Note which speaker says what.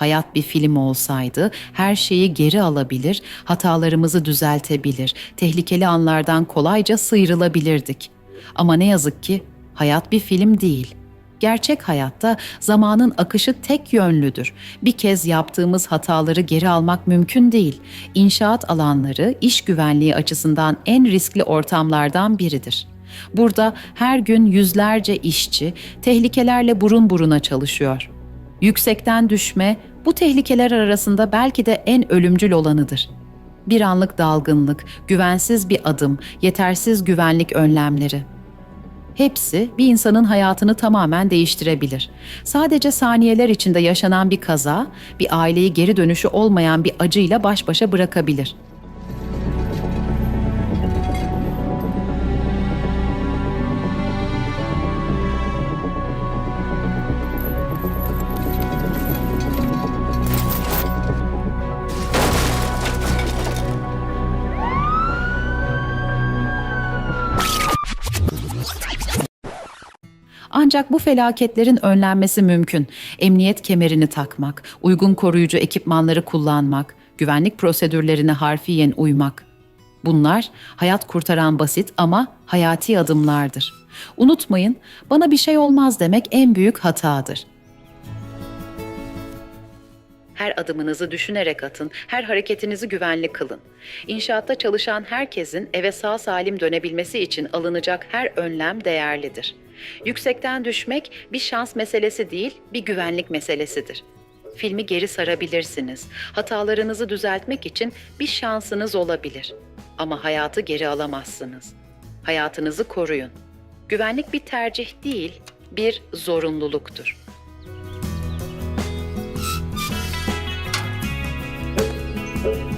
Speaker 1: Hayat bir film olsaydı her şeyi geri alabilir, hatalarımızı düzeltebilir, tehlikeli anlardan kolayca sıyrılabilirdik. Ama ne yazık ki hayat bir film değil. Gerçek hayatta zamanın akışı tek yönlüdür. Bir kez yaptığımız hataları geri almak mümkün değil. İnşaat alanları iş güvenliği açısından en riskli ortamlardan biridir. Burada her gün yüzlerce işçi tehlikelerle burun buruna çalışıyor. Yüksekten düşme bu tehlikeler arasında belki de en ölümcül olanıdır. Bir anlık dalgınlık, güvensiz bir adım, yetersiz güvenlik önlemleri. Hepsi bir insanın hayatını tamamen değiştirebilir. Sadece saniyeler içinde yaşanan bir kaza, bir aileyi geri dönüşü olmayan bir acıyla baş başa bırakabilir. Ancak bu felaketlerin önlenmesi mümkün. Emniyet kemerini takmak, uygun koruyucu ekipmanları kullanmak, güvenlik prosedürlerine harfiyen uymak. Bunlar hayat kurtaran basit ama hayati adımlardır. Unutmayın, bana bir şey olmaz demek en büyük hatadır. Her adımınızı düşünerek atın, her hareketinizi güvenli kılın. İnşaatta çalışan herkesin eve sağ salim dönebilmesi için alınacak her önlem değerlidir. Yüksekten düşmek bir şans meselesi değil, bir güvenlik meselesidir. Filmi geri sarabilirsiniz. Hatalarınızı düzeltmek için bir şansınız olabilir. Ama hayatı geri alamazsınız. Hayatınızı koruyun. Güvenlik bir tercih değil, bir zorunluluktur. Thank you.